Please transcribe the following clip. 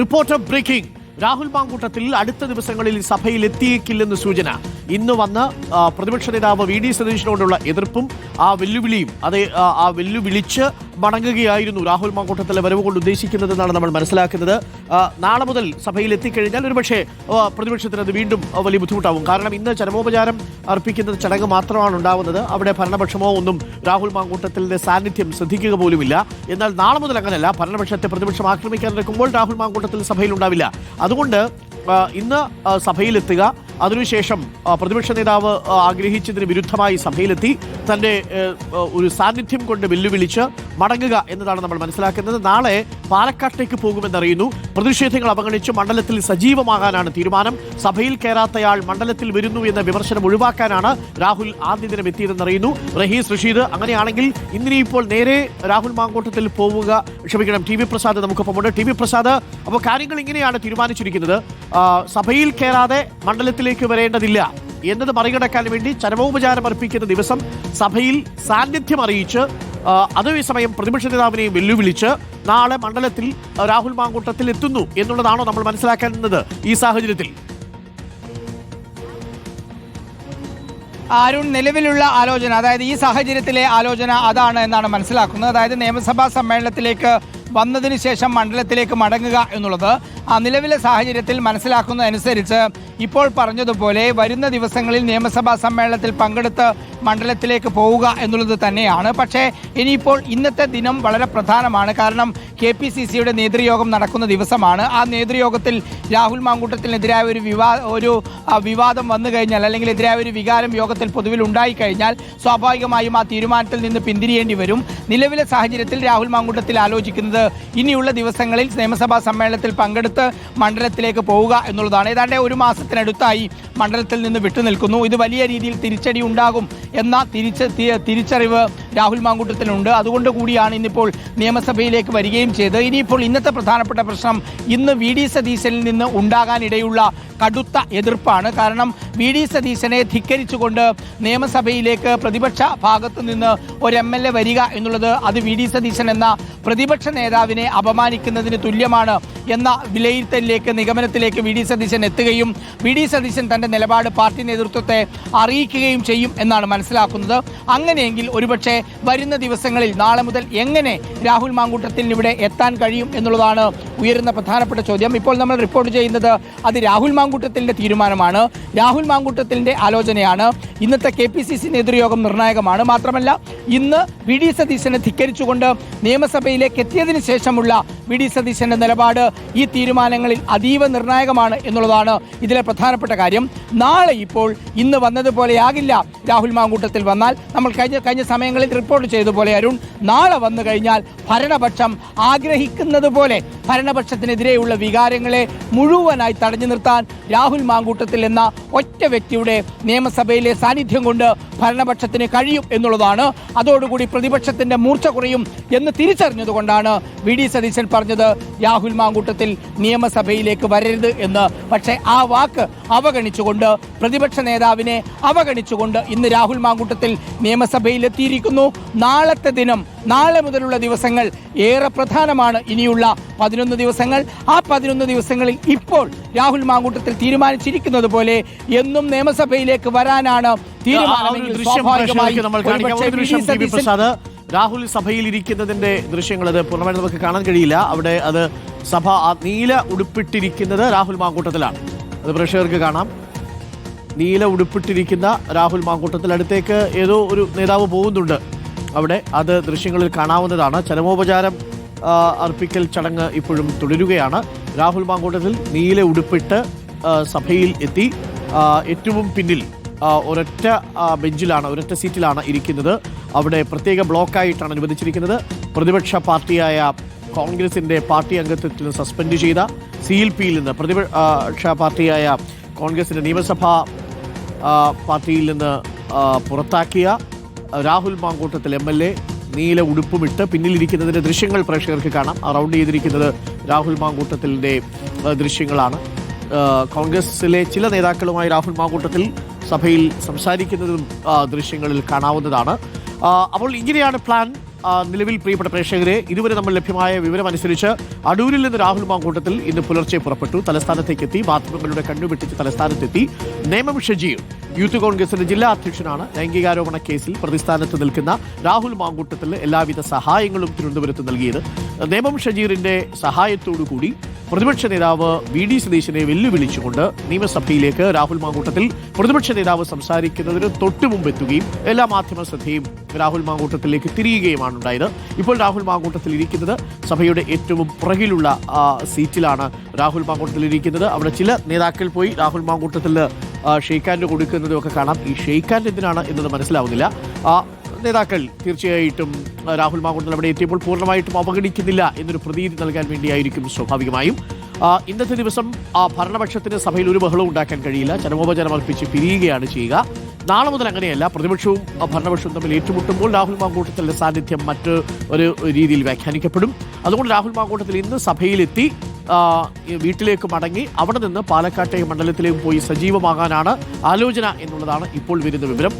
Reporter breaking. Rahul Mamkootathil അടുത്ത ദിവസങ്ങളിൽ സഭയിൽ എത്തിയേക്കില്ലെന്ന് സൂചന. ഇന്ന് വന്ന് പ്രതിപക്ഷ നേതാവ് വി ഡി സതീഷിനോടുള്ള എതിർപ്പും ആ വെല്ലുവിളിയും അതേ ആ, ആ വെല്ലുവിളിച്ച് മടങ്ങുകയായിരുന്നു രാഹുൽ മാങ്കൂട്ടത്തിലെ വരവ് കൊണ്ട് ഉദ്ദേശിക്കുന്നതെന്നാണ് നമ്മൾ മനസ്സിലാക്കുന്നത്. നാളെ മുതൽ സഭയിൽ എത്തിക്കഴിഞ്ഞാൽ ഒരുപക്ഷെ പ്രതിപക്ഷത്തിന് അത് വീണ്ടും വലിയ ബുദ്ധിമുട്ടാവും. കാരണം ഇന്ന് ചരമോപചാരം അർപ്പിക്കുന്ന ചടങ്ങ് മാത്രമാണ് ഉണ്ടാവുന്നത്. അവിടെ ഭരണപക്ഷമോ ഒന്നും രാഹുൽ മാങ്കൂട്ടത്തിലെ സാന്നിധ്യം ശ്രദ്ധിക്കുക പോലുമില്ല. എന്നാൽ നാളെ മുതൽ അങ്ങനെയല്ല. ഭരണപക്ഷത്തെ പ്രതിപക്ഷം ആക്രമിക്കാൻ നിൽക്കുമ്പോൾ രാഹുൽ മാങ്കൂട്ടത്തിൽ സഭയിൽ ഉണ്ടാവില്ല. അതുകൊണ്ട് ഇന്ന് സഭയിലെത്തുക. അതിനുശേഷം പ്രതിപക്ഷ നേതാവ് ആഗ്രഹിച്ചതിന് വിരുദ്ധമായി സഭയിലെത്തി. തന്റെ ഒരു സാന്നിധ്യം കൊണ്ട് വെല്ലുവിളിച്ച് മടങ്ങുക എന്നതാണ് നമ്മൾ മനസ്സിലാക്കുന്നത്. നാളെ പാലക്കാട്ടേക്ക് പോകുമെന്നറിയുന്നു. പ്രതിഷേധങ്ങൾ അവഗണിച്ച് മണ്ഡലത്തിൽ സജീവമാകാനാണ് തീരുമാനം. സഭയിൽ കയറാത്തയാൾ മണ്ഡലത്തിൽ വരുന്നു എന്ന വിമർശനം ഒഴിവാക്കാനാണ് രാഹുൽ ആദ്യ ദിനം എത്തിയതെന്നറിയുന്നു. റഹീസ് റഷീദ് അങ്ങനെയാണെങ്കിൽ ഇന്നിനിപ്പോൾ നേരെ രാഹുൽ മാങ്കോട്ടത്തിൽ പോവുക ക്ഷമിക്കണം. ടി വി പ്രസാദ് നമുക്കൊപ്പമുണ്ട് ടി വി പ്രസാദ് അപ്പോൾ കാര്യങ്ങൾ ഇങ്ങനെയാണ് തീരുമാനിച്ചിരിക്കുന്നത്. സഭയിൽ കയറാതെ മണ്ഡലത്തിലേക്ക് വരേണ്ടതില്ല എന്നത് മറികടക്കാൻ വേണ്ടി ചരമോപചാരം അർപ്പിക്കുന്ന ദിവസം സഭയിൽ സാന്നിധ്യം അറിയിച്ച് അതേസമയം പ്രതിപക്ഷ നേതാവിനെ വെല്ലുവിളിച്ച് നാളെ മണ്ഡലത്തിൽ രാഹുൽ മാങ്കൂട്ടത്തിൽ എത്തുന്നു എന്നുള്ളതാണോ നമ്മൾ മനസ്സിലാക്കുന്നത് ഈ സാഹചര്യത്തിൽ? അരുൺ നിലവിലുള്ള ആലോചന അതായത് ഈ സാഹചര്യത്തിലെ ആലോചന അതാണ് എന്നാണ് മനസ്സിലാക്കുന്നത്. അതായത് നിയമസഭാ സമ്മേളനത്തിലേക്ക് വന്നതിന് ശേഷം മണ്ഡലത്തിലേക്ക് മടങ്ങുക എന്നുള്ളത് നിലവിലെ സാഹചര്യത്തിൽ മനസ്സിലാക്കുന്നതനുസരിച്ച് ഇപ്പോൾ പറഞ്ഞതുപോലെ വരുന്ന ദിവസങ്ങളിൽ നിയമസഭാ സമ്മേളനത്തിൽ പങ്കെടുത്ത് മണ്ഡലത്തിലേക്ക് പോവുക എന്നുള്ളത് തന്നെയാണ്. പക്ഷേ ഇനിയിപ്പോൾ ഇന്നത്തെ ദിനം വളരെ പ്രധാനമാണ്. കാരണം കെ പി സി സിയുടെ നേതൃയോഗം നടക്കുന്ന ദിവസമാണ്. ആ നേതൃയോഗത്തിൽ രാഹുൽ മാങ്കൂട്ടത്തിനെതിരായ ഒരു വിവാ ഒരു വിവാദം വന്നു കഴിഞ്ഞാൽ അല്ലെങ്കിൽ എതിരായ ഒരു വികാരം യോഗത്തിൽ പൊതുവിൽ ഉണ്ടായി കഴിഞ്ഞാൽ സ്വാഭാവികമായും ആ തീരുമാനത്തിൽ നിന്ന് പിന്തിരിയേണ്ടി വരും. നിലവിലെ സാഹചര്യത്തിൽ രാഹുൽ മാങ്കൂട്ടത്തിൽ ആലോചിക്കുന്നത് ഇനിയുള്ള ദിവസങ്ങളിൽ നിയമസഭാ സമ്മേളനത്തിൽ പങ്കെടുത്ത് മണ്ഡലത്തിലേക്ക് പോവുക എന്നുള്ളതാണ്. ഏതാണ്ട് ഒരു മാസത്തിനടുത്തായി മണ്ഡലത്തിൽ നിന്ന് വിട്ടുനിൽക്കുന്നു. ഇത് വലിയ രീതിയിൽ തിരിച്ചടി ഉണ്ടാകും എന്ന തിരിച്ച് തിരിച്ചറിവ് രാഹുൽ മാങ്കൂട്ടത്തിനുണ്ട് അതുകൊണ്ട് കൂടിയാണ് ഇന്നിപ്പോൾ നിയമസഭയിലേക്ക് വരികയും ചെയ്തത്. ഇനിയിപ്പോൾ ഇന്നത്തെ പ്രധാനപ്പെട്ട പ്രശ്നം ഇന്ന് വി ഡി സതീശനിൽ നിന്ന് ഉണ്ടാകാനിടയുള്ള കടുത്ത എതിർപ്പാണ്. കാരണം വി ഡി സതീശനെ ധിക്കരിച്ചുകൊണ്ട് നിയമസഭയിലേക്ക് പ്രതിപക്ഷ ഭാഗത്തു നിന്ന് ഒരു എം എൽ എ വരിക എന്നുള്ളത് അത് വി ഡി സതീശൻ എന്ന പ്രതിപക്ഷ നേതാവിനെ അപമാനിക്കുന്നതിന് തുല്യമാണ് എന്ന വിലയിരുത്തലിലേക്ക് നിഗമനത്തിലേക്ക് വി ഡി സതീശൻ എത്തുകയും വി ഡി സതീശൻ തന്റെ നിലപാട് പാർട്ടി നേതൃത്വത്തെ അറിയിക്കുകയും ചെയ്യും എന്നാണ് മനസ്സിലാക്കുന്നത്. അങ്ങനെയെങ്കിൽ ഒരുപക്ഷെ വരുന്ന ദിവസങ്ങളിൽ നാളെ മുതൽ എങ്ങനെ രാഹുൽ മാങ്കൂട്ടത്തിന് ഇവിടെ എത്താൻ കഴിയും എന്നുള്ളതാണ് ഉയരുന്ന പ്രധാനപ്പെട്ട ചോദ്യം. ഇപ്പോൾ നമ്മൾ റിപ്പോർട്ട് ചെയ്യുന്നത് അത് രാഹുൽ മാങ്കൂട്ടത്തിന്റെ തീരുമാനമാണ്. രാഹുൽ മാങ്കൂട്ടത്തിന്റെ ആലോചനയാണ്. ഇന്നത്തെ കെ പി സി സി നേതൃയോഗം നിർണായകമാണ്. മാത്രമല്ല ഇന്ന് വി ഡി സതീശനെ ധിക്കരിച്ചുകൊണ്ട് നിയമസഭയിലേക്ക് എത്തിയതിനു ശേഷമുള്ള വി ഡി സതീശന്റെ നിലപാട് ഈ തീരുമാനങ്ങളിൽ അതീവ നിർണായകമാണ് എന്നുള്ളതാണ് ഇതിലെ പ്രധാനപ്പെട്ട കാര്യം. നാളെ ഇപ്പോൾ ഇന്ന് വന്നതുപോലെയാകില്ല. രാഹുൽ മാങ്കൂട്ടത്തിൽ വന്നാൽ നമ്മൾ കഴിഞ്ഞ കഴിഞ്ഞ സമയങ്ങളിൽ റിപ്പോർട്ട് ചെയ്തതുപോലെ അരുൺ നാളെ വന്നു കഴിഞ്ഞാൽ ഭരണപക്ഷം ആഗ്രഹിക്കുന്നത് പോലെ ഭരണപക്ഷത്തിനെതിരെയുള്ള വികാരങ്ങളെ മുഴുവനായി തടഞ്ഞു നിർത്താൻ രാഹുൽ മാങ്കൂട്ടത്തിൽ എന്ന ഒറ്റ വ്യക്തിയുടെ നിയമസഭയിലെ സാന്നിധ്യം കൊണ്ട് ഭരണപക്ഷത്തിന് കഴിയും എന്നുള്ളതാണ്. അതോടുകൂടി പ്രതിപക്ഷത്തിന്റെ മൂർച്ച കുറയും എന്ന് തിരിച്ചറിഞ്ഞതുകൊണ്ടാണ് വി ഡി സതീശൻ പറഞ്ഞത് രാഹുൽ മാങ്കൂട്ടത്തിൽ നിയമസഭയിലേക്ക് വരരുത് എന്ന്. പക്ഷേ ആ വാക്ക് അവഗണിച്ചുകൊണ്ട് പ്രതിപക്ഷ നേതാവിനെ അവഗണിച്ചുകൊണ്ട് ഇന്ന് രാഹുൽ മാങ്കൂട്ടത്തിൽ നിയമസഭയിൽ എത്തിയിരിക്കുന്നു നാളത്തെ ദിനം നാളെ മുതലുള്ള ദിവസങ്ങൾ ഏറെ പ്രധാനമാണ് ഇനിയുള്ള പതിനൊന്ന് ദിവസങ്ങൾ. ആ പതിനൊന്ന് ദിവസങ്ങളിൽ ഇപ്പോൾ രാഹുൽ മാങ്കൂട്ടത്തിൽ തീരുമാനിച്ചിരിക്കുന്നത് പോലെ എന്നും നിയമസഭയിലേക്ക് വരാനാണ് ആ രാഹുൽ സഭയിൽ ഇരിക്കുന്നതിന്റെ ദൃശ്യങ്ങൾ അത് പൂർണമായിട്ട് നമുക്ക് കാണാൻ കഴിയില്ല. അവിടെ അത് സഭ നീല ഉടുപ്പിട്ടിരിക്കുന്നത് രാഹുൽ മാങ്കൂട്ടത്തിലാണ്. അത് പ്രേക്ഷകർക്ക് കാണാം. നീല ഉടുപ്പിട്ടിരിക്കുന്ന രാഹുൽ മാങ്കൂട്ടത്തിൽ അടുത്തേക്ക് ഏതോ ഒരു നേതാവ് പോകുന്നുണ്ട്. അവിടെ അത് ദൃശ്യങ്ങളിൽ കാണാവുന്നതാണ്. ചരമോപചാരം അർപ്പിക്കൽ ചടങ്ങ് ഇപ്പോഴും തുടരുകയാണ്. രാഹുൽ മാങ്കൂട്ടത്തിൽ നീല ഉടുപ്പിട്ട് സഭയിൽ എത്തി. ഏറ്റവും പിന്നിൽ ഒരൊറ്റ ബെഞ്ചിലാണ് ഒരൊറ്റ സീറ്റിലാണ് ഇരിക്കുന്നത്. അവിടെ പ്രത്യേക ബ്ലോക്കായിട്ടാണ് അനുവദിച്ചിരിക്കുന്നത്. പ്രതിപക്ഷ പാർട്ടിയായ കോൺഗ്രസിന്റെ പാർട്ടി അംഗത്വത്തിൽ നിന്ന് സസ്പെൻഡ് ചെയ്ത സി എൽ പിയിൽ നിന്ന് പ്രതിപക്ഷ പാർട്ടിയായ കോൺഗ്രസിന്റെ നിയമസഭാ പാർട്ടിയിൽ നിന്ന് പുറത്താക്കിയ Rahul Mamkootathil M L A നീല ഉടുപ്പുമിട്ട് പിന്നിലിരിക്കുന്നതിന്റെ ദൃശ്യങ്ങൾ പ്രേക്ഷകർക്ക് കാണാം. റൗണ്ട് ചെയ്തിരിക്കുന്നത് രാഹുൽ മാങ്കൂട്ടത്തിന്റെ ദൃശ്യങ്ങളാണ്. കോൺഗ്രസിലെ ചില നേതാക്കളുമായി രാഹുൽ മാങ്കൂട്ടത്തിൽ സഭയിൽ സംസാരിക്കുന്നതും ദൃശ്യങ്ങളിൽ കാണാവുന്നതാണ്. അപ്പോൾ ഇങ്ങനെയാണ് പ്ലാൻ നിലവിൽ പ്രിയപ്പെട്ട പ്രേക്ഷകരെ. ഇതുവരെ നമ്മൾ ലഭ്യമായ വിവരം അനുസരിച്ച് അടൂരിൽ നിന്ന് രാഹുൽ മാങ്കൂട്ടത്തിൽ ഇന്ന് പുലർച്ചെ പുറപ്പെട്ടു. തലസ്ഥാനത്തേക്ക് എത്തി മാധ്യമങ്ങളുടെ കണ്ണുവെട്ടിച്ച് തലസ്ഥാനത്തെത്തി. നേമം ഷജീർ യൂത്ത് കോൺഗ്രസിന്റെ ജില്ലാ അധ്യക്ഷനാണ്. ലൈംഗികാരോപണ കേസിൽ പ്രതിസ്ഥാനത്ത് നിൽക്കുന്ന രാഹുൽ മാങ്കൂട്ടത്തിൽ എല്ലാവിധ സഹായങ്ങളും തിരുവനന്തപുരത്ത് നൽകിയത്. നേമം ഷജീറിന്റെ സഹായത്തോടു കൂടി പ്രതിപക്ഷ നേതാവ് വി ഡി സതീശനെ വെല്ലുവിളിച്ചുകൊണ്ട് നിയമസഭയിലേക്ക് രാഹുൽ മാങ്കൂട്ടത്തിൽ പ്രതിപക്ഷ നേതാവ് സംസാരിക്കുന്നതിന് തൊട്ടു മുമ്പ് എത്തുകയും എല്ലാ മാധ്യമ ശ്രദ്ധയും രാഹുൽ മാങ്കൂട്ടത്തിലേക്ക് തിരിയുകയുമാണ് ഉണ്ടായത്. ഇപ്പോൾ രാഹുൽ മാങ്കൂട്ടത്തിൽ ഇരിക്കുന്നത് സഭയുടെ ഏറ്റവും പുറകിലുള്ള സീറ്റിലാണ് രാഹുൽ മാങ്കൂട്ടത്തിൽ ഇരിക്കുന്നത്. അവിടെ ചില നേതാക്കൾ പോയി രാഹുൽ മാങ്കൂട്ടത്തിൽ ഷെയ്ഖാന്റെ കൊടുക്കുന്നതും ഒക്കെ കാണാം. ഈ ഷെയ്ഖാന്റെ എന്തിനാണ് എന്നത് മനസ്സിലാവുന്നില്ല. നേതാക്കൾ തീർച്ചയായിട്ടും രാഹുൽ മാങ്കൂട്ടത്തിൽ അവിടെ എത്തിയപ്പോൾ പൂർണമായിട്ടും അവഗണിക്കുന്നില്ല എന്നൊരു പ്രതീതി നൽകാൻ വേണ്ടിയായിരിക്കും സ്വാഭാവികമായും. ഇന്നത്തെ ദിവസം ഭരണപക്ഷത്തിന് സഭയിൽ ഒരു ബഹളവും ഉണ്ടാക്കാൻ കഴിയില്ല. ചരമോപചാരം അർപ്പിച്ച് പിരിയുകയാണ് ചെയ്യുക. നാളെ മുതൽ അങ്ങനെയല്ല പ്രതിപക്ഷവും ഭരണപക്ഷവും തമ്മിൽ ഏറ്റുമുട്ടുമ്പോൾ രാഹുൽ മാങ്കൂട്ടത്തിന്റെ സാന്നിധ്യം മറ്റ് ഒരു രീതിയിൽ വ്യാഖ്യാനിക്കപ്പെടും. അതുകൊണ്ട് രാഹുൽ മാങ്കൂട്ടത്തിൽ ഇന്ന് സഭയിലെത്തി വീട്ടിലേക്ക് മടങ്ങി അവിടെ നിന്ന് പാലക്കാട്ടെ മണ്ഡലത്തിലേക്ക് പോയി സജീവമാകാനാണ് ആലോചന എന്നുള്ളതാണ് ഇപ്പോൾ വരുന്ന വിവരം.